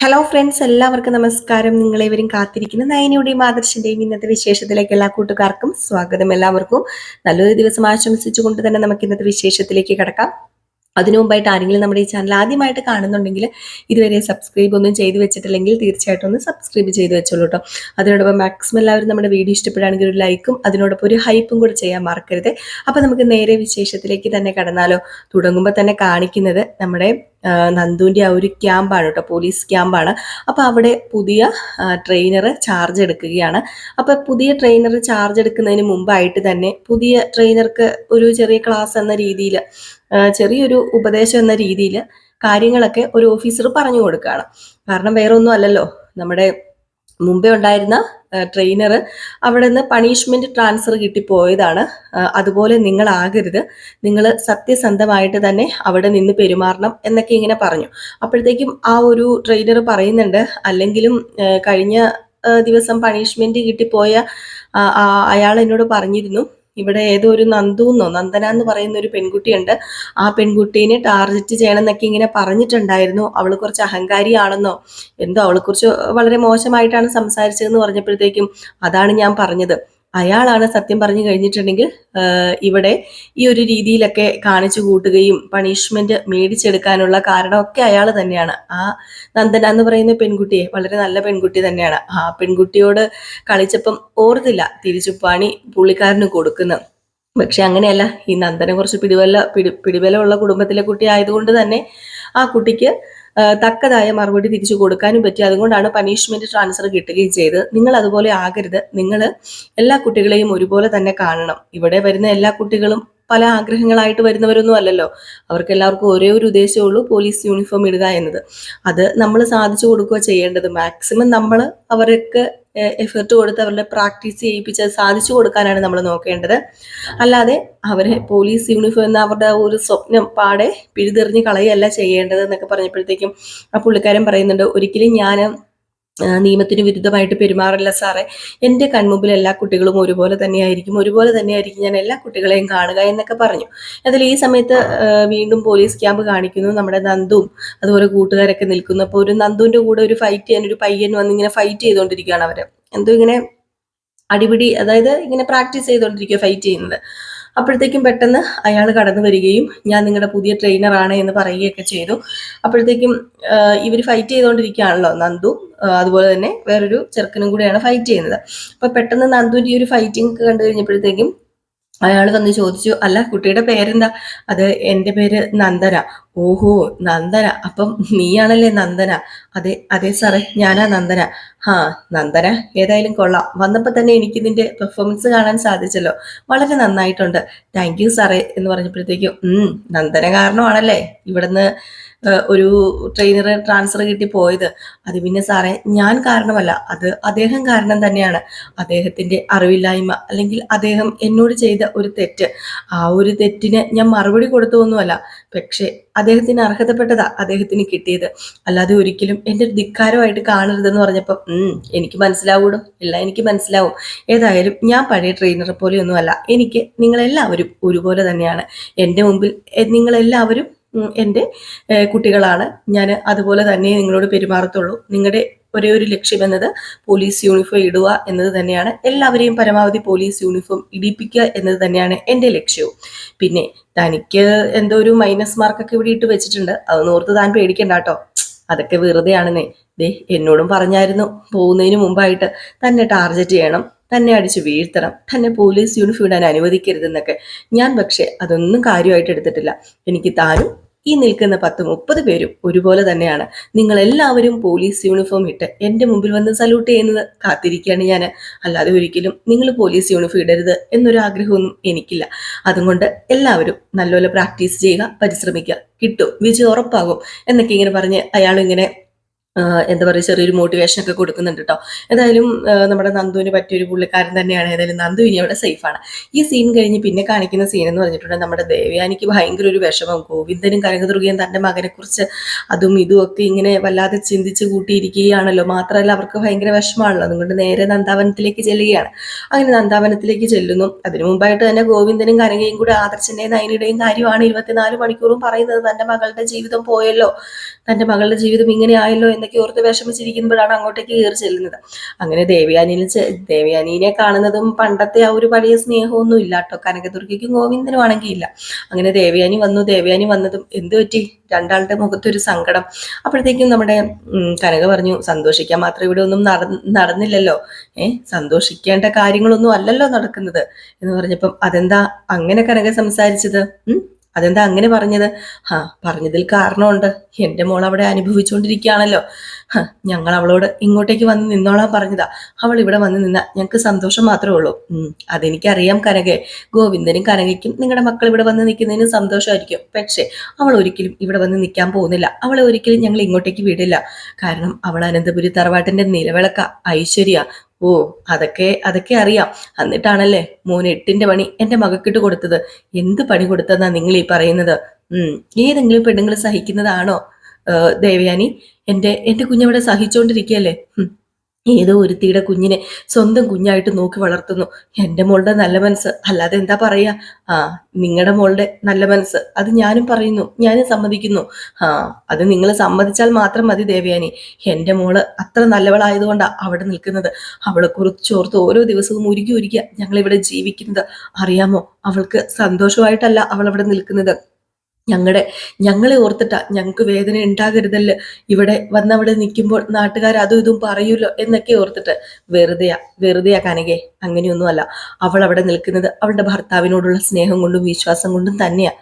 Hello friends എല്ലാവർക്കും നമസ്കാരം. നിങ്ങളേവരും കാത്തിരിക്കുന്ന. നയനയുടെയും ആദർശിന്റെയും ഇന്നത്തെ വിശേഷത്തിലേക്ക് എല്ലാ കൂട്ടുകാർക്കും സ്വാഗതം എല്ലാവർക്കും. നല്ലൊരു ദിവസം ആശംസിച്ചുകൊണ്ട് തന്നെ നമുക്ക് ഇന്നത്തെ വിശേഷത്തിലേക്ക് കിടക്കാം. അതിനു മുമ്പായിട്ട് ആരെങ്കിലും നമ്മുടെ ഈ ചാനൽ ആദ്യമായിട്ട് കാണുന്നുണ്ടെങ്കിൽ ഇതുവരെ സബ്സ്ക്രൈബ് ഒന്നും ചെയ്തു വെച്ചിട്ടില്ലെങ്കിൽ തീർച്ചയായിട്ടും ഒന്ന് സബ്സ്ക്രൈബ് ചെയ്ത് വെച്ചോളൂ കേട്ടോ. അതിനോടൊപ്പം മാക്സിമം എല്ലാവരും നമ്മുടെ വീഡിയോ ഇഷ്ടപ്പെടുകയാണെങ്കിൽ ഒരു ലൈക്കും അതിനോടൊപ്പം ഒരു ഹൈപ്പും കൂടെ ചെയ്യാൻ മറക്കരുത്. അപ്പോൾ നമുക്ക് നേരെ വിശേഷത്തിലേക്ക് തന്നെ കടന്നാലോ. തുടങ്ങുമ്പോൾ തന്നെ കാണിക്കുന്നത് നമ്മുടെ നന്ദുവിന്റെ ആ ഒരു ക്യാമ്പാണ് കേട്ടോ പോലീസ് ക്യാമ്പാണ്. അപ്പോൾ അവിടെ പുതിയ ട്രെയിനർ ചാർജ് എടുക്കുകയാണ്. അപ്പോൾ പുതിയ ട്രെയിനർ ചാർജ് എടുക്കുന്നതിന് മുമ്പായിട്ട് തന്നെ പുതിയ ട്രെയിനർക്ക് ഒരു ചെറിയ ക്ലാസ് എന്ന രീതിയിൽ ചെറിയൊരു ഉപദേശം എന്ന രീതിയിൽ കാര്യങ്ങളൊക്കെ ഒരു ഓഫീസർ പറഞ്ഞു കൊടുക്കുകയാണ്. കാരണം വേറെ ഒന്നും അല്ലല്ലോ നമ്മുടെ മുമ്പേ ഉണ്ടായിരുന്ന ട്രെയിനർ അവിടെ നിന്ന് പണിഷ്മെന്റ് ട്രാൻസ്ഫർ കിട്ടിപ്പോയതാണ്. അതുപോലെ അതുപോലെ നിങ്ങളാകരുത് നിങ്ങൾ സത്യസന്ധമായിട്ട് തന്നെ അവിടെ നിന്ന് പെരുമാറണം എന്നൊക്കെ ഇങ്ങനെ പറഞ്ഞു. അപ്പോഴത്തേക്കും ആ ഒരു ട്രെയിനർ പറയുന്നുണ്ട് അല്ലെങ്കിലും കഴിഞ്ഞ ദിവസം പണിഷ്മെന്റ് കിട്ടിപ്പോയ അയാൾ എന്നോട് പറഞ്ഞിരുന്നു. ഇവിടെ ഏതോ ഒരു നന്ദു എന്നോ നന്ദന എന്ന് പറയുന്ന ഒരു പെൺകുട്ടിയുണ്ട്. ആ പെൺകുട്ടീനെ ടാർഗറ്റ് ചെയ്യണം എന്നൊക്കെ ഇങ്ങനെ പറഞ്ഞിട്ടുണ്ടായിരുന്നു. അവൾ കുറച്ച് അഹങ്കാരിയാണെന്നോ എന്തോ അവളെക്കുറിച്ച് വളരെ മോശമായിട്ടാണ് സംസാരിച്ചതെന്ന് പറഞ്ഞപ്പോഴത്തേക്കും അതാണ് ഞാൻ പറഞ്ഞത്. അയാളാണ് സത്യം പറഞ്ഞു കഴിഞ്ഞിട്ടുണ്ടെങ്കിൽ ഇവിടെ ഈ ഒരു രീതിയിലൊക്കെ കാണിച്ചു കൂട്ടുകയും പണിഷ്മെന്റ് മേടിച്ചെടുക്കാനുള്ള കാരണമൊക്കെ അയാൾ തന്നെയാണ്. ആ നന്ദന എന്ന് പറയുന്ന പെൺകുട്ടിയെ വളരെ നല്ല പെൺകുട്ടി തന്നെയാണ്. ആ പെൺകുട്ടിയോട് കളിച്ചപ്പം ഓർത്തില്ല തിരിച്ചു പണി പുള്ളിക്കാരന് കൊടുക്കുന്നു. പക്ഷെ അങ്ങനെയല്ല ഈ നന്ദനെ കുറച്ച് പിടിവല്ല പിടി പിടിബലമുള്ള കുടുംബത്തിലെ കുട്ടി ആയതുകൊണ്ട് തന്നെ ആ കുട്ടിക്ക് തക്കതായ മറുപടി തിരിച്ചു കൊടുക്കാനും പറ്റി. അതുകൊണ്ടാണ് പണിഷ്മെന്റ് ട്രാൻസ്ഫർ കിട്ടുകയും ചെയ്ത് നിങ്ങൾ അതുപോലെ ആകരുത്. നിങ്ങൾ എല്ലാ കുട്ടികളെയും ഒരുപോലെ തന്നെ കാണണം. ഇവിടെ വരുന്ന എല്ലാ കുട്ടികളും പല ആഗ്രഹങ്ങളായിട്ട് വരുന്നവരൊന്നും അല്ലല്ലോ. അവർക്ക് എല്ലാവർക്കും ഒരേ ഒരു ഉദ്ദേശമുള്ളൂ പോലീസ് യൂണിഫോം ഇടുക എന്നത്. അത് നമ്മൾ സാധിച്ചു കൊടുക്കുക ചെയ്യേണ്ടത്. മാക്സിമം നമ്മൾ അവർക്ക് എഫേർട്ട് കൊടുത്ത് അവരുടെ പ്രാക്ടീസ് ചെയ്യിപ്പിച്ച് സാധിച്ചു കൊടുക്കാനാണ് നമ്മൾ നോക്കേണ്ടത്. അല്ലാതെ അവരെ പോലീസ് യൂണിഫോം എന്ന അവരുടെ ഒരു സ്വപ്നം പാടെ പിഴുതെറിഞ്ഞ് കളയല്ല ചെയ്യേണ്ടത് എന്നൊക്കെ പറഞ്ഞപ്പോഴത്തേക്കും ആ പുള്ളിക്കാരൻ പറയുന്നുണ്ട് ഒരിക്കലും ഞാൻ നിയമത്തിന് വിരുദ്ധമായിട്ട് പെരുമാറില്ല സാറേ. എന്റെ കൺമുമ്പിൽ എല്ലാ കുട്ടികളും ഒരുപോലെ തന്നെയായിരിക്കും. ഒരുപോലെ തന്നെയായിരിക്കും ഞാൻ എല്ലാ കുട്ടികളെയും കാണുക എന്നൊക്കെ പറഞ്ഞു. അതിൽ ഈ സമയത്ത് വീണ്ടും പോലീസ് ക്യാമ്പ് കാണിക്കുന്നു നമ്മുടെ നന്ദുവും അതുപോലെ കൂട്ടുകാരൊക്കെ നിൽക്കുന്നു. അപ്പോൾ ഒരു നന്ദുവിന്റെ കൂടെ ഒരു ഫൈറ്റ് ചെയ്യാൻ ഒരു പയ്യൻ വന്ന് ഇങ്ങനെ ഫൈറ്റ് ചെയ്തുകൊണ്ടിരിക്കുകയാണ് അവർ എന്തോ ഇങ്ങനെ അടിപിടി അതായത് ഇങ്ങനെ പ്രാക്ടീസ് ചെയ്തുകൊണ്ടിരിക്കുക ഫൈറ്റ് ചെയ്യുന്നത്. അപ്പോഴത്തേക്കും പെട്ടെന്ന് അയാൾ കടന്നു വരികയും ഞാൻ നിങ്ങളുടെ പുതിയ ട്രെയിനറാണ് എന്ന് പറയുകയൊക്കെ ചെയ്തു. അപ്പോഴത്തേക്കും ഇവർ ഫൈറ്റ് ചെയ്തുകൊണ്ടിരിക്കുകയാണല്ലോ നന്ദു. അതുപോലെ തന്നെ വേറൊരു ചെറുക്കനും കൂടെയാണ് ഫൈറ്റ് ചെയ്യുന്നത്. അപ്പോൾ പെട്ടെന്ന് നന്ദുവിന്റെ ഈ ഒരു ഫൈറ്റിംഗ് കണ്ടു കഴിഞ്ഞപ്പോഴത്തേക്കും അയാൾ വന്ന് ചോദിച്ചു അല്ല കുട്ടിയുടെ പേരെന്താ? അത് എന്റെ പേര് നന്ദന. ഓഹോ നന്ദന. അപ്പം നീയാണല്ലേ നന്ദന? അതെ അതെ സാറേ ഞാനാ നന്ദന. ഹാ നന്ദന? ഏതായാലും കൊള്ളാം. വന്നപ്പോൾ തന്നെ എനിക്ക് നിന്റെ പെർഫോമൻസ് കാണാൻ സാധിച്ചല്ലോ. വളരെ നന്നായിട്ടുണ്ട്. താങ്ക് യു സാറേ എന്ന് പറഞ്ഞപ്പോഴത്തേക്കും നന്ദന കാരണമാണല്ലേ? ഇവിടുന്ന് ഒരു ട്രെയിനർ ട്രാൻസ്ഫർ കിട്ടി പോയത്. അത് പിന്നെ സാറേ ഞാൻ കാരണമല്ല. അത് അദ്ദേഹം കാരണം തന്നെയാണ്. അദ്ദേഹത്തിന്റെ അറിവില്ലായ്മ അല്ലെങ്കിൽ അദ്ദേഹം എന്നോട് ചെയ്ത ഒരു തെറ്റ്. ആ ഒരു തെറ്റിന് ഞാൻ മറുപടി കൊടുത്തുവൊന്നുമല്ല പക്ഷേ അദ്ദേഹത്തിന് അർഹതപ്പെട്ടതാ. അദ്ദേഹത്തിന് കിട്ടിയത്. അല്ലാതെ ഒരിക്കലും എന്റെ ഒരു ധിക്കാരമായിട്ട് കാണരുതെന്ന് പറഞ്ഞപ്പോൾ എനിക്ക് മനസ്സിലാവൂടോ? ഇല്ല എനിക്ക് മനസ്സിലാവും. ഏതായാലും ഞാൻ പഴയ ട്രെയിനറെ പോലെയൊന്നുമല്ല എനിക്ക് നിങ്ങളെല്ലാവരും ഒരുപോലെ തന്നെയാണ്. എന്റെ മുമ്പിൽ നിങ്ങളെല്ലാവരും എന്റെ കുട്ടികളാണ്. ഞാൻ അതുപോലെ തന്നെ നിങ്ങളോട് പെരുമാറത്തുള്ളൂ. നിങ്ങളുടെ ഒരേ ഒരു ലക്ഷ്യം എന്നത് പോലീസ് യൂണിഫോം ഇടുക എന്നത് തന്നെയാണ്. എല്ലാവരെയും പരമാവധി പോലീസ് യൂണിഫോം ഇടിപ്പിക്കുക എന്നത് തന്നെയാണ് എന്റെ ലക്ഷ്യവും. പിന്നെ തനിക്ക് എന്തോ ഒരു മൈനസ് മാർക്കൊക്കെ ഇവിടെ ഇട്ട് വെച്ചിട്ടുണ്ട്. അതൊന്നും ഓർത്ത് താൻ പേടിക്കണ്ട കേട്ടോ. അതൊക്കെ വെറുതെയാണെന്നേ ദേ എന്നോടും പറഞ്ഞായിരുന്നു. പോകുന്നതിന് മുമ്പായിട്ട് തന്നെ ടാർഗറ്റ് ചെയ്യണം. തന്നെ അടിച്ച് വീഴ്ത്തണം. തന്നെ പോലീസ് യൂണിഫോം ഇടാൻ അനുവദിക്കരുതെന്നൊക്കെ. ഞാൻ പക്ഷേ അതൊന്നും കാര്യമായിട്ട് എടുത്തിട്ടില്ല. എനിക്ക് താനും ഈ നിൽക്കുന്ന പത്ത് മുപ്പത് പേരും ഒരുപോലെ തന്നെയാണ്. നിങ്ങൾ എല്ലാവരും പോലീസ് യൂണിഫോം ഇട്ട് എന്റെ മുമ്പിൽ വന്ന് സല്യൂട്ട് ചെയ്യുന്നത് കാത്തിരിക്കുകയാണ് ഞാൻ. അല്ലാതെ ഒരിക്കലും നിങ്ങൾ പോലീസ് യൂണിഫോം ഇടരുത് എന്നൊരു ആഗ്രഹമൊന്നും എനിക്കില്ല. അതുകൊണ്ട് എല്ലാവരും നല്ലപോലെ പ്രാക്ടീസ് ചെയ്യുക പരിശ്രമിക്കുക. കിട്ടും. വിജയം ഉറപ്പാകും എന്നൊക്കെ ഇങ്ങനെ പറഞ്ഞ് അയാൾ ഇങ്ങനെ എന്താ പറയുക ചെറിയൊരു മോട്ടിവേഷൻ ഒക്കെ കൊടുക്കുന്നുണ്ട് കേട്ടോ ആ, നമ്മുടെ നന്ദുവിന് പറ്റിയൊരു പുള്ളിക്കാരൻ തന്നെയാണ്. ഏതായാലും നന്ദു ഇനി അവിടെ സേഫാണ് ഈ സീൻ കഴിഞ്ഞ് പിന്നെ കാണിക്കുന്ന സീൻ എന്ന് പറഞ്ഞിട്ടുണ്ടെങ്കിൽ നമ്മുടെ ദേവയാനിക്ക് ഭയങ്കര ഒരു വിഷമം. ഗോവിന്ദനും കനകദുർഗയും തന്റെ മകനെ കുറിച്ച് അതും ഇതും ഒക്കെ ഇങ്ങനെ വല്ലാതെ ചിന്തിച്ച് കൂട്ടിയിരിക്കുകയാണല്ലോ. മാത്രമല്ല അവർക്ക് ഭയങ്കര വിഷമമാണല്ലോ. അതുകൊണ്ട് നേരെ നന്ദാവനത്തിലേക്ക് ചെല്ലുകയാണ്. അങ്ങനെ നന്ദാവനത്തിലേക്ക് ചെല്ലുന്നു. അതിനു മുമ്പായിട്ട് തന്നെ ഗോവിന്ദനും കനകയും കൂടെ ആദർശന്റെയും നയനയുടെയും കാര്യമാണ് ഇരുപത്തിനാല് മണിക്കൂറും പറയുന്നത്. തന്റെ മകളുടെ ജീവിതം പോയല്ലോ. തന്റെ മകളുടെ ജീവിതം ഇങ്ങനെ ആയല്ലോ എന്നൊക്കെ എന്നൊക്കെ ഓർത്ത് വിഷമിച്ചിരിക്കുമ്പോഴാണ് അങ്ങോട്ടേക്ക് കയറി ചെല്ലുന്നത്. അങ്ങനെ ദേവയാനിയിൽ ദേവയാനിനെ കാണുന്നതും പണ്ടത്തെ ആ ഒരു പഴയ സ്നേഹമൊന്നും ഇല്ല കേട്ടോ. കനകദുർഗയ്ക്കും ഗോവിന്ദനും ആണെങ്കിൽ ഇല്ല. അങ്ങനെ ദേവയാനി വന്നു ദേവയാനി വന്നതും എന്ത് പറ്റി? രണ്ടാളുടെ മുഖത്തൊരു സങ്കടം. അപ്പോഴത്തേക്കും നമ്മുടെ കനക പറഞ്ഞു സന്തോഷിക്കാൻ മാത്രം ഇവിടെ ഒന്നും നട- നടന്നില്ലല്ലോ. ഏ സന്തോഷിക്കേണ്ട കാര്യങ്ങളൊന്നും അല്ലല്ലോ നടക്കുന്നത്. എന്ന് പറഞ്ഞപ്പം അതെന്താ? അങ്ങനെ കനക സംസാരിച്ചത്? അതെന്താ അങ്ങനെ പറഞ്ഞത്? ഹാ പറഞ്ഞതിൽ കാരണമുണ്ട്. എന്റെ മോൾ അവിടെ അനുഭവിച്ചുകൊണ്ടിരിക്കുകയാണല്ലോ ഞങ്ങൾ അവളോട് ഇങ്ങോട്ടേക്ക് വന്ന് നിന്നോളാൻ പറഞ്ഞതാ. അവൾ ഇവിടെ വന്ന് നിന്ന ഞങ്ങൾക്ക് സന്തോഷം മാത്രമേ ഉള്ളൂ. അതെനിക്കറിയാം കനകെ. ഗോവിന്ദനും കനകയ്ക്കും നിങ്ങളുടെ മക്കൾ ഇവിടെ വന്ന് നിൽക്കുന്നതിന് സന്തോഷമായിരിക്കും. പക്ഷേ അവൾ ഒരിക്കലും ഇവിടെ വന്ന് നിൽക്കാൻ പോകുന്നില്ല. അവളെ ഒരിക്കലും ഞങ്ങൾ ഇങ്ങോട്ടേക്ക് വിടില്ല. കാരണം അവൾ അനന്തപുരി തറവാട്ടിന്റെ നിലവിളക്ക ഐശ്വര്യ ഓ അതൊക്കെ അതൊക്കെ അറിയാം. എന്നിട്ടാണല്ലേ മോൻ എട്ടിന്റെ പണി എന്റെ മകക്കിട്ട് കൊടുത്തത്. എന്ത് പണി കൊടുത്തതെന്നാ നിങ്ങൾ ഈ പറയുന്നത്? ഉം ഏതെങ്കിലും പെണ്ണുങ്ങൾ സഹിക്കുന്നതാണോ? ദേവയാനി എന്റെ എന്റെ കുഞ്ഞവിടെ സഹിച്ചോണ്ടിരിക്കുകയല്ലേ ഉം. ഏതോ ഒരുത്തിയുടെ കുഞ്ഞിനെ സ്വന്തം കുഞ്ഞായിട്ട് നോക്കി വളർത്തുന്നു. എന്റെ മോളുടെ നല്ല മനസ്സ്. അല്ലാതെ എന്താ പറയുക ആ നിങ്ങളുടെ മോളുടെ നല്ല മനസ്സ്. അത് ഞാനും പറയുന്നു. ഞാനും സമ്മതിക്കുന്നു. ആ അത് നിങ്ങൾ സമ്മതിച്ചാൽ മാത്രം മതി ദേവയാനി. എന്റെ മോൾ അത്ര നല്ലവളായതുകൊണ്ടാണ് അവിടെ നിൽക്കുന്നത്. അവളെ കുറിച്ചോർത്ത് ഓരോ ദിവസവും ഉരുകി ഉരുകിയ ഞങ്ങളിവിടെ ജീവിക്കുന്നത്. അറിയാമോ? അവൾക്ക് സന്തോഷമായിട്ടല്ല അവൾ അവിടെ നിൽക്കുന്നത്. ഞങ്ങളുടെ ഞങ്ങളെ ഓർത്തിട്ടാ ഞങ്ങൾക്ക് വേദന ഉണ്ടാകരുതല്ലോ ഇവിടെ വന്നവിടെ നിൽക്കുമ്പോൾ നാട്ടുകാർ അതും ഇതും പറയൂല്ലോ എന്നൊക്കെ ഓർത്തിട്ട് വെറുതെയാ വെറുതെയാ കനകെ. അങ്ങനെയൊന്നുമല്ല. അവൾ അവിടെ നിൽക്കുന്നത് അവളുടെ ഭർത്താവിനോടുള്ള സ്നേഹം കൊണ്ടും വിശ്വാസം കൊണ്ടും തന്നെയാ.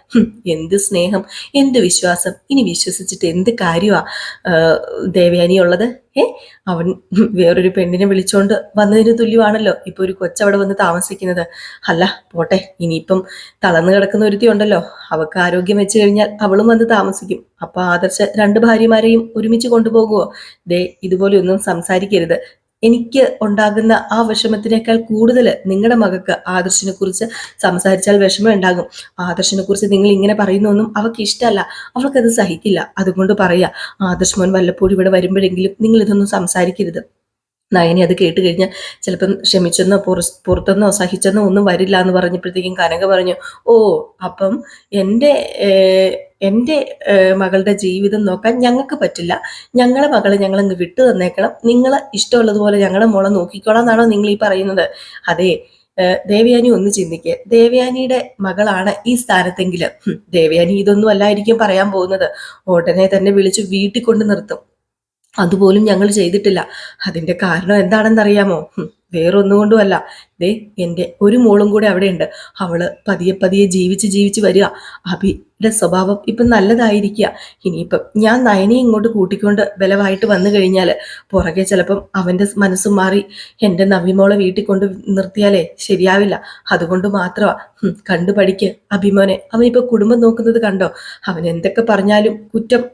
എന്ത് സ്നേഹം എന്ത് വിശ്വാസം. ഇനി വിശ്വസിച്ചിട്ട് എന്ത് കാര്യമാ ദേവയാനി ഉള്ളത്? ഏ അവൻ വേറൊരു പെണ്ണിനെ വിളിച്ചോണ്ട് വന്നതിന് തുല്യമാണല്ലോ. ഇപ്പൊ ഒരു കൊച്ചവിടെ വന്ന് താമസിക്കുന്നത്. അല്ല പോട്ടെ. ഇനിയിപ്പം തളർന്നു കിടക്കുന്ന ഒരുത്തി ഉണ്ടല്ലോ അവക്ക് ആരോഗ്യം വെച്ച് കഴിഞ്ഞാൽ അവളും വന്ന് താമസിക്കും. അപ്പൊ ആദർശ രണ്ട് ഭാര്യമാരെയും ഒരുമിച്ച് കൊണ്ടുപോകുമോ ദേ ഇതുപോലെ ഒന്നും സംസാരിക്കരുത്. എനിക്ക് ഉണ്ടാകുന്ന ആ വിഷമത്തിനേക്കാൾ കൂടുതൽ നിങ്ങളുടെ മകക്ക് ആദർശിനെ കുറിച്ച് സംസാരിച്ചാൽ വിഷമം ഉണ്ടാകും. ആദർശിനെ കുറിച്ച് നിങ്ങൾ ഇങ്ങനെ പറയുന്നൊന്നും അവൾക്ക് ഇഷ്ടമല്ല അവൾക്കത് സഹിക്കില്ല. അതുകൊണ്ട് പറയാ ആദർശ് മോൻ വല്ലപ്പോഴും ഇവിടെ വരുമ്പോഴെങ്കിലും നിങ്ങൾ ഇതൊന്നും സംസാരിക്കരുത്. നയനി അത് കേട്ട് കഴിഞ്ഞാൽ ചിലപ്പം ക്ഷമിച്ചെന്നോ പുറ- പുറത്തെന്നോ സഹിച്ചെന്നോ ഒന്നും വരില്ല എന്ന് പറഞ്ഞപ്പോഴത്തേക്കും കനക പറഞ്ഞു ഓ അപ്പം എന്റെ എന്റെ മകളുടെ ജീവിതം നോക്കാൻ ഞങ്ങൾക്ക് പറ്റില്ല. ഞങ്ങളെ മകളെ ഞങ്ങളങ്ങ് വിട്ടു തന്നേക്കണം. നിങ്ങൾ ഇഷ്ടമുള്ളതുപോലെ ഞങ്ങളെ മോളെ നോക്കിക്കോളാം എന്നാണോ നിങ്ങൾ ഈ പറയുന്നത്? അതെ ദേവയാനി ഒന്ന് ചിന്തിക്കുക ദേവയാനിയുടെ മകളാണ് ഈ സ്ഥാനത്തെങ്കിൽ ദേവയാനി ഇതൊന്നും അല്ലായിരിക്കും പറയാൻ പോകുന്നത്. ഉടനെ തന്നെ വിളിച്ച് വീട്ടിൽ കൊണ്ട് നിർത്തും. അതുപോലും ഞങ്ങൾ ചെയ്തിട്ടില്ല. അതിന്റെ കാരണം എന്താണെന്നറിയാമോ? ഹും, വേറൊന്നും കൊണ്ടുമല്ല ദേ എന്റെ ഒരു മോളും കൂടെ അവിടെയുണ്ട്. അവൾ പതിയെ പതിയെ ജീവിച്ച് ജീവിച്ച് വരിക. അഭിയുടെ സ്വഭാവം ഇപ്പം നല്ലതായിരിക്കുക. ഇനിയിപ്പം ഞാൻ നയനെ ഇങ്ങോട്ട് കൂട്ടിക്കൊണ്ട് ബലമായിട്ട് വന്നു കഴിഞ്ഞാൽ പുറകെ ചിലപ്പം അവന്റെ മനസ്സും മാറി എന്റെ നവിമോളെ വീട്ടിൽ കൊണ്ട് നിർത്തിയാലേ ശരിയാവില്ല. അതുകൊണ്ട് മാത്രമാണ് കണ്ടു പഠിക്ക്. അഭിമോനെ അവനിപ്പോൾ കുടുംബം നോക്കുന്നത് കണ്ടോ? അവൻ എന്തൊക്കെ പറഞ്ഞാലും കുറ്റം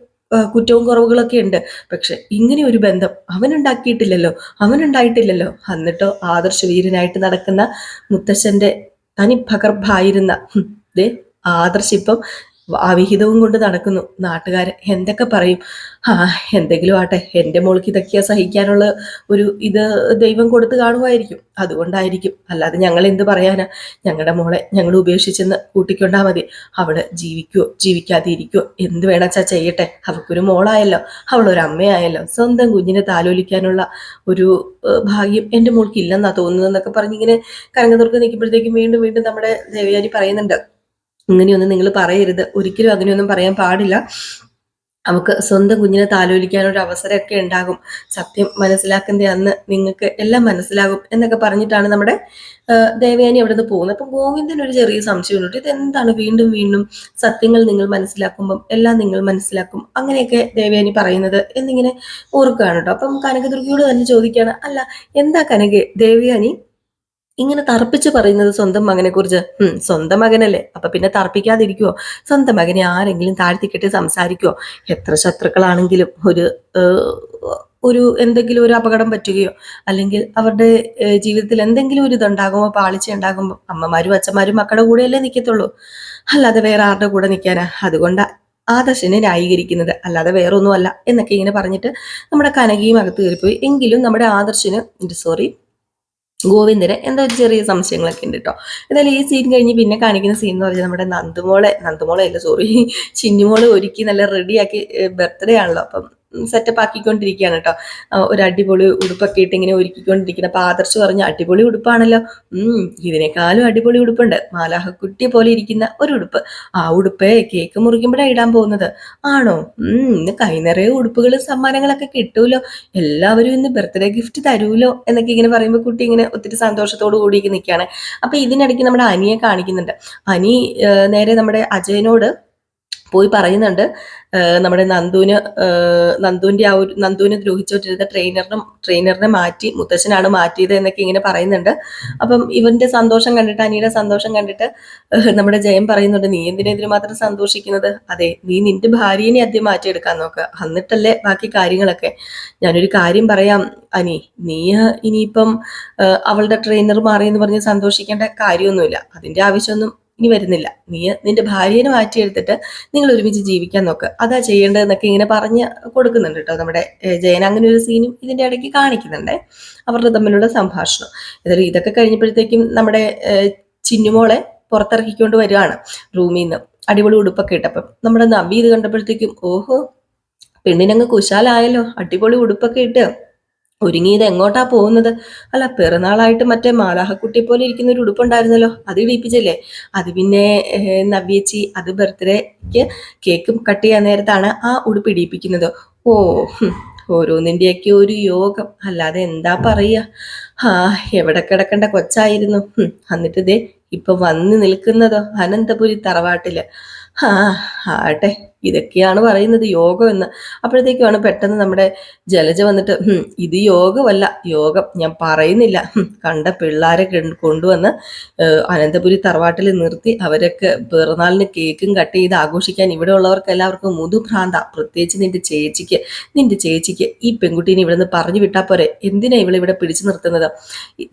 കുറ്റവും കുറവുകളൊക്കെ ഉണ്ട്. പക്ഷെ ഇങ്ങനെ ഒരു ബന്ധം അവനുണ്ടാക്കിയിട്ടില്ലല്ലോ അവനുണ്ടായിട്ടില്ലല്ലോ. എന്നിട്ടോ ആദർശവീരനായിട്ട് നടക്കുന്ന മുത്തശ്ശന്റെ തനി ആദർശിപ്പം ദേ ആദർശ് ഇപ്പം അവിഹിതവും കൊണ്ട് നടക്കുന്നു. നാട്ടുകാർ എന്തൊക്കെ പറയും? ആ എന്തെങ്കിലും ആട്ടെ എന്റെ മോൾക്ക് ഇതൊക്കെയാ സഹിക്കാനുള്ള ഒരു ഇത് ദൈവം കൊടുത്തു കാണുമായിരിക്കും. അതുകൊണ്ടായിരിക്കും. അല്ലാതെ ഞങ്ങൾ എന്ത് പറയാനാ? ഞങ്ങളുടെ മോളെ ഞങ്ങൾ ഉപേക്ഷിച്ചെന്ന് കൂട്ടിക്കൊണ്ടാ മതി. അവൾ ജീവിക്കുവോ ജീവിക്കാതെ ഇരിക്കുവോ എന്ത് വേണച്ചാ ചെയ്യട്ടെ. അവൾക്കൊരു മോളായല്ലോ അവളൊരു അമ്മയായല്ലോ. സ്വന്തം കുഞ്ഞിനെ താലോലിക്കാനുള്ള ഒരു ഭാഗ്യം എന്റെ മോൾക്ക് ഇല്ലെന്നാ തോന്നുന്നതെന്നൊക്കെ പറഞ്ഞിങ്ങനെ കരങ്ങതുർക്ക് നിൽക്കുമ്പോഴത്തേക്കും വീണ്ടും വീണ്ടും നമ്മുടെ ദേവയാനി പറയുന്നുണ്ട്. ഇങ്ങനെയൊന്നും നിങ്ങൾ പറയരുത്. ഒരിക്കലും അങ്ങനെയൊന്നും പറയാൻ പാടില്ല. നമുക്ക് സ്വന്തം കുഞ്ഞിനെ താലോലിക്കാൻ ഒരു അവസരമൊക്കെ ഉണ്ടാകും. സത്യം മനസ്സിലാക്കുന്ന അന്ന് നിങ്ങൾക്ക് എല്ലാം മനസ്സിലാകും എന്നൊക്കെ പറഞ്ഞിട്ടാണ് നമ്മുടെ ദേവയാനി അവിടെ നിന്ന് പോകുന്നത്. അപ്പം ഗോവിന്ദൻ ഒരു ചെറിയ സംശയമുണ്ട്. ഇത് എന്താണ് വീണ്ടും വീണ്ടും സത്യങ്ങൾ നിങ്ങൾ മനസ്സിലാക്കുമ്പം എല്ലാം നിങ്ങൾ മനസ്സിലാക്കും അങ്ങനെയൊക്കെ ദേവയാനി പറയുന്നത് എന്നിങ്ങനെ ഓർക്കുകയാണ് കേട്ടോ. അപ്പം കനകദുർഗയോട് തന്നെ ചോദിക്കുകയാണ്. അല്ല എന്താ കനകെ? ദേവയാനി ഇങ്ങനെ തർപ്പിച്ച് പറയുന്നത് സ്വന്തം മകനെ കുറിച്ച്. സ്വന്തം മകനല്ലേ. അപ്പൊ പിന്നെ തർപ്പിക്കാതിരിക്കുവോ സ്വന്തം മകനെ ആരെങ്കിലും താഴ്ത്തിക്കെട്ടി സംസാരിക്കുവോ? എത്ര ശത്രുക്കളാണെങ്കിലും ഒരു ഒരു എന്തെങ്കിലും ഒരു അപകടം പറ്റുകയോ? അല്ലെങ്കിൽ അവരുടെ ജീവിതത്തിൽ എന്തെങ്കിലും ഒരു ഇതുണ്ടാകുമ്പോൾ പാളിച്ച ഉണ്ടാകുമ്പോൾ അമ്മമാരും അച്ഛന്മാരും മക്കളുടെ കൂടെയല്ലേ നിൽക്കത്തുള്ളൂ അല്ലാതെ വേറെ ആരുടെ കൂടെ നിൽക്കാനാ അതുകൊണ്ട് ആദർശനെ ന്യായീകരിക്കുന്നത്. അല്ലാതെ വേറെ ഒന്നുമല്ല എന്നൊക്കെ ഇങ്ങനെ പറഞ്ഞിട്ട് നമ്മുടെ കനകയും അകത്ത് കയറിപ്പോയി. എങ്കിലും നമ്മുടെ ആദർശന് സോറി ഗോവിന്ദന് എന്താ ഒരു ചെറിയ സംശയങ്ങളൊക്കെ ഉണ്ട് കേട്ടോ എന്തായാലും ഈ സീൻ കഴിഞ്ഞ് പിന്നെ കാണിക്കുന്ന സീൻ എന്ന് പറഞ്ഞാൽ നമ്മുടെ നന്ദുമോളെ നന്ദുമോളെ അല്ല സോറി ചിന്നുമോളെ ഒരുക്കി നല്ല റെഡിയാക്കി ബർത്ത്ഡേ ആണല്ലോ. അപ്പം സെറ്റപ്പ് ആക്കിക്കൊണ്ടിരിക്കുകയാണ് കേട്ടോ. ഒരു അടിപൊളി ഉടുപ്പൊക്കെ ഇട്ട് ഇങ്ങനെ ഒരുക്കിക്കൊണ്ടിരിക്കുന്നത് അപ്പൊ ആദർശ് പറഞ്ഞു അടിപൊളി ഉടുപ്പാണല്ലോ. ഇതിനേക്കാളും അടിപൊളി ഉടുപ്പുണ്ട്. മാലാഹക്കുട്ടി പോലെ ഇരിക്കുന്ന ഒരു ഉടുപ്പ്. ആ ഉടുപ്പ് കേക്ക് മുറിക്കുമ്പോഴാണ് ഇടാൻ പോകുന്നത്. ആണോ? ഇന്ന് കൈ നിറയെ ഉടുപ്പുകളും സമ്മാനങ്ങളൊക്കെ കിട്ടൂലോ? എല്ലാവരും ഇന്ന് ബർത്ത്ഡേ ഗിഫ്റ്റ് തരൂലോ? എന്നൊക്കെ ഇങ്ങനെ പറയുമ്പോൾ കുട്ടി ഇങ്ങനെ ഒത്തിരി സന്തോഷത്തോടു കൂടി നിൽക്കുകയാണ്. അപ്പൊ ഇതിനിടയ്ക്ക് നമ്മുടെ അനിയെ കാണിക്കുന്നുണ്ട്. അനി നേരെ നമ്മുടെ അജയനോട് പോയി പറയുന്നുണ്ട്. നമ്മുടെ നന്ദുവിന് നന്ദുവിന്റെ ആ ഒരു നന്ദുവിനെ ദ്രോഹിച്ചുകൊണ്ടിരുന്ന ട്രെയിനറിനും ട്രെയിനറിനെ മാറ്റി മുത്തശ്ശനാണ് മാറ്റിയത് എന്നൊക്കെ ഇങ്ങനെ പറയുന്നുണ്ട്. അപ്പം ഇവന്റെ സന്തോഷം കണ്ടിട്ട് അനിയുടെ സന്തോഷം കണ്ടിട്ട് നമ്മുടെ ജയം പറയുന്നുണ്ട് നീ എന്തിനാ ഇതിന് മാത്രം സന്തോഷിക്കുന്നത്? അതെ നീ നിന്റെ ഭാര്യനെ ആദ്യം മാറ്റിയെടുക്കാൻ നോക്കുക എന്നിട്ടല്ലേ ബാക്കി കാര്യങ്ങളൊക്കെ. ഞാനൊരു കാര്യം പറയാം അനി. നീ ഇനിയിപ്പം അവളുടെ ട്രെയിനർ മാറിയെന്ന് പറഞ്ഞ് സന്തോഷിക്കേണ്ട കാര്യമൊന്നുമില്ല. അതിന്റെ ആവശ്യമൊന്നും ഇനി വരുന്നില്ല. നീ നിന്റെ ഭാര്യനെ മാറ്റിയെടുത്തിട്ട് നിങ്ങൾ ഒരുമിച്ച് ജീവിക്കാൻ നോക്ക്. അതാ ചെയ്യേണ്ടതെന്നൊക്കെ ഇങ്ങനെ പറഞ്ഞ് കൊടുക്കുന്നുണ്ട് കേട്ടോ നമ്മുടെ ജയൻ. അങ്ങനെ ഒരു സീനും ഇതിന്റെ ഇടയ്ക്ക് കാണിക്കുന്നുണ്ട്. അവരുടെ തമ്മിലുള്ള സംഭാഷണം. ഏതായാലും ഇതൊക്കെ കഴിഞ്ഞപ്പോഴത്തേക്കും നമ്മുടെ ചിന്നുമോളെ പുറത്തിറക്കിക്കൊണ്ട് വരികയാണ് റൂമിൽ നിന്ന് അടിപൊളി ഉടുപ്പൊക്കെ ഇട്ടപ്പം. നമ്മുടെ നബി ഇത് കണ്ടപ്പോഴത്തേക്കും ഓഹോ പെണ്ണിനങ്ങ് കുശാലായല്ലോ. അടിപൊളി ഉടുപ്പൊക്കെ ഇട്ട്. ഒരുങ്ങിയത് എങ്ങോട്ടാ പോകുന്നത്? അല്ല പിറന്നാളായിട്ട് മറ്റേ മാലാഹക്കുട്ടിയെ പോലെ ഇരിക്കുന്ന ഒരു ഉടുപ്പുണ്ടായിരുന്നല്ലോ. അത് ഇടിപ്പിച്ചില്ലേ അത് പിന്നെ നവ്യച്ചി അത് ബർത്ത്ഡേക്ക് കേക്ക് കട്ട് ചെയ്യാൻ നേരത്താണ് ആ ഉടുപ്പ് ഇടിപ്പിക്കുന്നത് ഓ ഓരോന്നിന്റെയൊക്കെ ഒരു യോഗം. അല്ലാതെ എന്താ പറയുക ആ എവിടെ കിടക്കേണ്ട കൊച്ചായിരുന്നു. എന്നിട്ട് ദേ ഇപ്പൊ വന്ന് നിൽക്കുന്നതോ? അനന്തപുരി തറവാട്ടിൽ. ആ ആട്ടെ. ഇതൊക്കെയാണ് പറയുന്നത് യോഗം എന്ന്. അപ്പോഴത്തേക്കുമാണ് പെട്ടെന്ന് നമ്മുടെ ജലജ വന്നിട്ട് "ഹും, ഇത് യോഗമല്ല. യോഗം ഞാൻ പറയുന്നില്ല. കണ്ട പിള്ളേരെ കൊണ്ടുവന്ന് അനന്തപുരി തറവാട്ടിൽ നിർത്തി അവരൊക്കെ പിറന്നാളിന് കേക്കും കട്ട് ചെയ്ത് ആഘോഷിക്കാൻ ഇവിടെ ഉള്ളവർക്ക് എല്ലാവർക്കും മുതുഭ്രാന്ത. പ്രത്യേകിച്ച് നിന്റെ ചേച്ചിക്ക് നിന്റെ ചേച്ചിക്ക് ഈ പെൺകുട്ടീനെ ഇവിടെ നിന്ന് പറഞ്ഞു വിട്ടാൽ പോരെ. എന്തിനാ ഇവളെ ഇവിടെ പിടിച്ചു നിർത്തുന്നത്?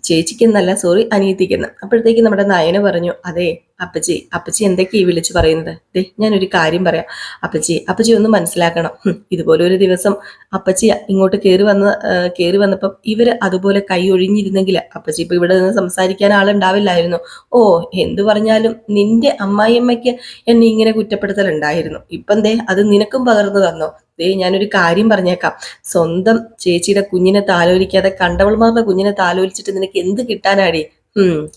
ചേച്ചിക്കെന്നല്ല സോറി അനിയത്തിക്കെന്ന്. അപ്പോഴത്തേക്ക് നമ്മുടെ നയന പറഞ്ഞു അതെ അപ്പച്ചി അപ്പച്ചി എന്തൊക്കെയാ ഈ വിളിച്ചു പറയുന്നത്? ദേ ഞാനൊരു കാര്യം പറയാം. അപ്പച്ചി അപ്പച്ചി ഒന്ന് മനസ്സിലാക്കണം. ഇതുപോലെ ഒരു ദിവസം അപ്പച്ചി ഇങ്ങോട്ട് കയറി വന്ന് കയറി വന്നപ്പം ഇവർ അതുപോലെ കൈ ഒഴിഞ്ഞിരുന്നെങ്കിൽ അപ്പച്ചി ഇപ്പൊ ഇവിടെ നിന്ന് സംസാരിക്കാൻ ആളുണ്ടാവില്ലായിരുന്നു. ഓ എന്തു പറഞ്ഞാലും നിന്റെ അമ്മായിയമ്മയ്ക്ക് എന്നെ ഇങ്ങനെ കുറ്റപ്പെടുത്തലുണ്ടായിരുന്നു. ഇപ്പം ദേ അത് നിനക്കും പകർന്നു തന്നോ. ദേ ഞാനൊരു കാര്യം പറഞ്ഞേക്കാം. സ്വന്തം ചേച്ചിയുടെ കുഞ്ഞിനെ താലോലിക്കാതെ കണ്ടവൾമാരുടെ കുഞ്ഞിനെ താലോലിച്ചിട്ട് നിനക്ക് എന്ത് കിട്ടാനാടി?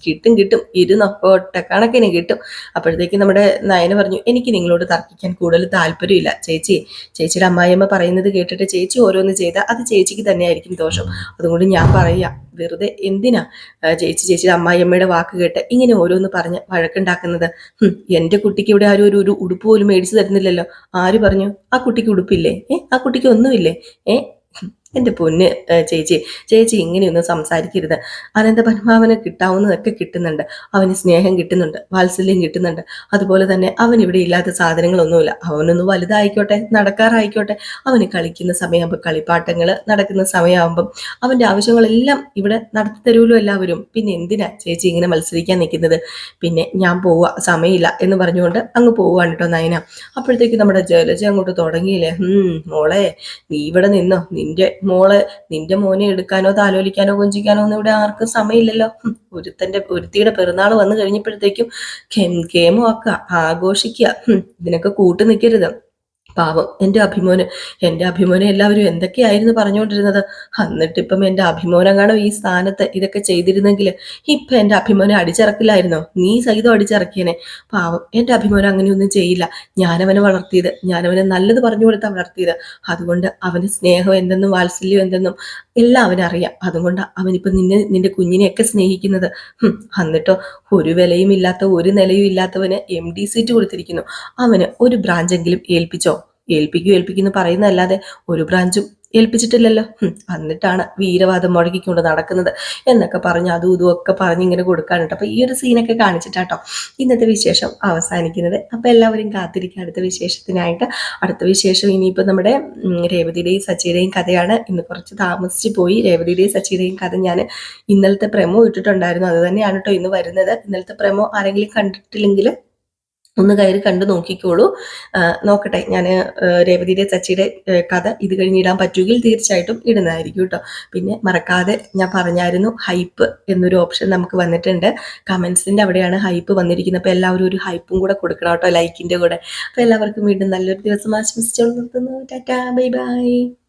കിട്ടും കിട്ടും. ഇരുന്നൊക്കെ കണക്കിന് കിട്ടും. അപ്പോഴത്തേക്ക് നമ്മുടെ നയന പറഞ്ഞു എനിക്ക് നിങ്ങളോട് തർക്കിക്കാൻ കൂടുതൽ താല്പര്യമില്ല. ചേച്ചി ചേച്ചിയുടെ അമ്മായിയമ്മ പറയുന്നത് കേട്ടിട്ട് ചേച്ചി ഓരോന്ന് ചെയ്താൽ അത് ചേച്ചിക്ക് തന്നെയായിരിക്കും ദോഷം. അതുകൊണ്ട് ഞാൻ പറയാ വെറുതെ എന്തിനാ ചേച്ചി ചേച്ചിയുടെ അമ്മായിയമ്മയുടെ വാക്ക് കേട്ട് ഇങ്ങനെ ഓരോന്ന് പറഞ്ഞ് വഴക്കുണ്ടാക്കുന്നത്? എന്റെ കുട്ടിക്ക് ഇവിടെ ആരും ഒരു ഒരു ഉടുപ്പ് പോലും മേടിച്ചു തരുന്നില്ലല്ലോ. ആര് പറഞ്ഞു? ആ കുട്ടിക്ക് ഉടുപ്പില്ലേ? ഏ ആ കുട്ടിക്ക് ഒന്നുമില്ലേ? ഏ എന്റെ പൊന്ന് ചേച്ചി ചേച്ചി ഇങ്ങനെയൊന്നും സംസാരിക്കരുത്. അനന്ത പത്മാവന് കിട്ടാവുന്നതൊക്കെ കിട്ടുന്നുണ്ട്. അവന് സ്നേഹം കിട്ടുന്നുണ്ട് വാത്സല്യം കിട്ടുന്നുണ്ട്. അതുപോലെ തന്നെ അവൻ ഇവിടെ ഇല്ലാത്ത സാധനങ്ങളൊന്നുമില്ല. അവനൊന്ന് വലുതായിക്കോട്ടെ നടക്കാറായിക്കോട്ടെ. അവന് കളിക്കുന്ന സമയമാകുമ്പോൾ കളിപ്പാട്ടങ്ങൾ നടക്കുന്ന സമയമാകുമ്പം അവന്റെ ആവശ്യങ്ങളെല്ലാം ഇവിടെ നടത്തി തരുമല്ലോ എല്ലാവരും? പിന്നെ എന്തിനാ ചേച്ചി ഇങ്ങനെ മത്സരിക്കാൻ നിൽക്കുന്നത്? പിന്നെ ഞാൻ പോവുക സമയമില്ല എന്ന് പറഞ്ഞുകൊണ്ട് അങ്ങ് പോവുകയാണ് കേട്ടോ നയന. അപ്പോഴത്തേക്ക് നമ്മുടെ ജലജ അങ്ങോട്ട് തുടങ്ങിയില്ലേ? മോളെ നീ ഇവിടെ നിന്നോ? നിന്റെ മോളെ നിന്റെ മോനെ എടുക്കാനോ താലോലിക്കാനോ കൊഞ്ചിക്കാനോ ഒന്നും ഇവിടെ ആർക്കും സമയമില്ലല്ലോ. ഒരുത്തന്റെ ഒരുത്തിയുടെ പെരുന്നാൾ വന്നു കഴിഞ്ഞപ്പോഴത്തേക്കും കേമോ ആക്കുക ആഘോഷിക്കുക ഇതിനൊക്കെ കൂട്ടു നിൽക്കരുത് പാവം. എന്റെ അഭിമോന് എന്റെ അഭിമോനെ എല്ലാവരും എന്തൊക്കെയായിരുന്നു പറഞ്ഞുകൊണ്ടിരുന്നത്? എന്നിട്ടിപ്പം എന്റെ അഭിമോനം കാണും ഈ സ്ഥാനത്ത് ഇതൊക്കെ ചെയ്തിരുന്നെങ്കിൽ ഇപ്പം എന്റെ അഭിമോനെ അടിച്ചിറക്കില്ലായിരുന്നോ? നീ സഹിതം അടിച്ചിറക്കിയനെ. പാവം എന്റെ അഭിമോനം അങ്ങനെയൊന്നും ചെയ്യില്ല. ഞാനവനെ വളർത്തിയത് ഞാനവനെ നല്ലത് പറഞ്ഞു കൊടുത്താൽ വളർത്തിയത്. അതുകൊണ്ട് അവന് സ്നേഹം എന്തെന്നും വാത്സല്യം എന്തെന്നും എല്ലാം അവനറിയാം. അതുകൊണ്ട് അവനിപ്പം നിന്നെ നിന്റെ കുഞ്ഞിനെയൊക്കെ സ്നേഹിക്കുന്നത്. എന്നിട്ടോ ഒരു വിലയും ഇല്ലാത്ത ഒരു നിലയും ഇല്ലാത്തവന് എം ഡി സീറ്റ് കൊടുത്തിരിക്കുന്നു. അവന് ഒരു ബ്രാഞ്ചെങ്കിലും ഏൽപ്പിച്ചോ? ഏൽപ്പിക്കൂ ഏൽപ്പിക്കുന്നു പറയുന്നതല്ലാതെ ഒരു ബ്രാഞ്ചും ഏൽപ്പിച്ചിട്ടില്ലല്ലോ. എന്നിട്ടാണ് വീരവാദം മുഴക്കിക്കൊണ്ട് നടക്കുന്നത് എന്നൊക്കെ പറഞ്ഞ് അതും ഇതും ഒക്കെ പറഞ്ഞ് ഇങ്ങനെ കൊടുക്കാനുണ്ട് അപ്പൊ ഈ ഒരു സീനൊക്കെ കാണിച്ചിട്ടാട്ടോ ഇന്നത്തെ വിശേഷം അവസാനിക്കുന്നത്. അപ്പൊ എല്ലാവരും കാത്തിരിക്കുക അടുത്ത വിശേഷത്തിനായിട്ട്. അടുത്ത വിശേഷം ഇനിയിപ്പോ നമ്മുടെ രേവതിയുടെയും സച്ചിയുടെയും കഥയാണ്. ഇന്ന് കുറച്ച് താമസിച്ച് പോയി രേവതിയുടെയും സച്ചിയുടെയും കഥ ഞാൻ ഇന്നലത്തെ പ്രമോ ഇട്ടിട്ടുണ്ടായിരുന്നു. അത് തന്നെയാണ് കേട്ടോ ഇന്ന് വരുന്നത്. ഇന്നലത്തെ പ്രമോ ആരെങ്കിലും കണ്ടിട്ടില്ലെങ്കിൽ ഒന്ന് കയറി കണ്ടു നോക്കിക്കോളൂ. നോക്കട്ടെ. ഞാൻ രേവതിയുടെ ചച്ചിയുടെ കഥ ഇത് കഴിഞ്ഞ് ഇടാൻ പറ്റുമെങ്കിൽ തീർച്ചയായിട്ടും ഇടുന്നതായിരിക്കും കേട്ടോ പിന്നെ മറക്കാതെ ഞാൻ പറഞ്ഞായിരുന്നു ഹൈപ്പ് എന്നൊരു ഓപ്ഷൻ നമുക്ക് വന്നിട്ടുണ്ട്. കമൻസിന്റെ അവിടെയാണ് ഹൈപ്പ് വന്നിരിക്കുന്നത്. അപ്പോൾ എല്ലാവരും ഒരു ഹൈപ്പും കൂടെ കൊടുക്കണം കേട്ടോ ലൈക്കിന്റെ കൂടെ. അപ്പോൾ എല്ലാവർക്കും വീണ്ടും നല്ലൊരു ദിവസം ആശംസിച്ചോളൂ നിർത്തുന്നു ടാറ്റാ ബൈ ബൈ.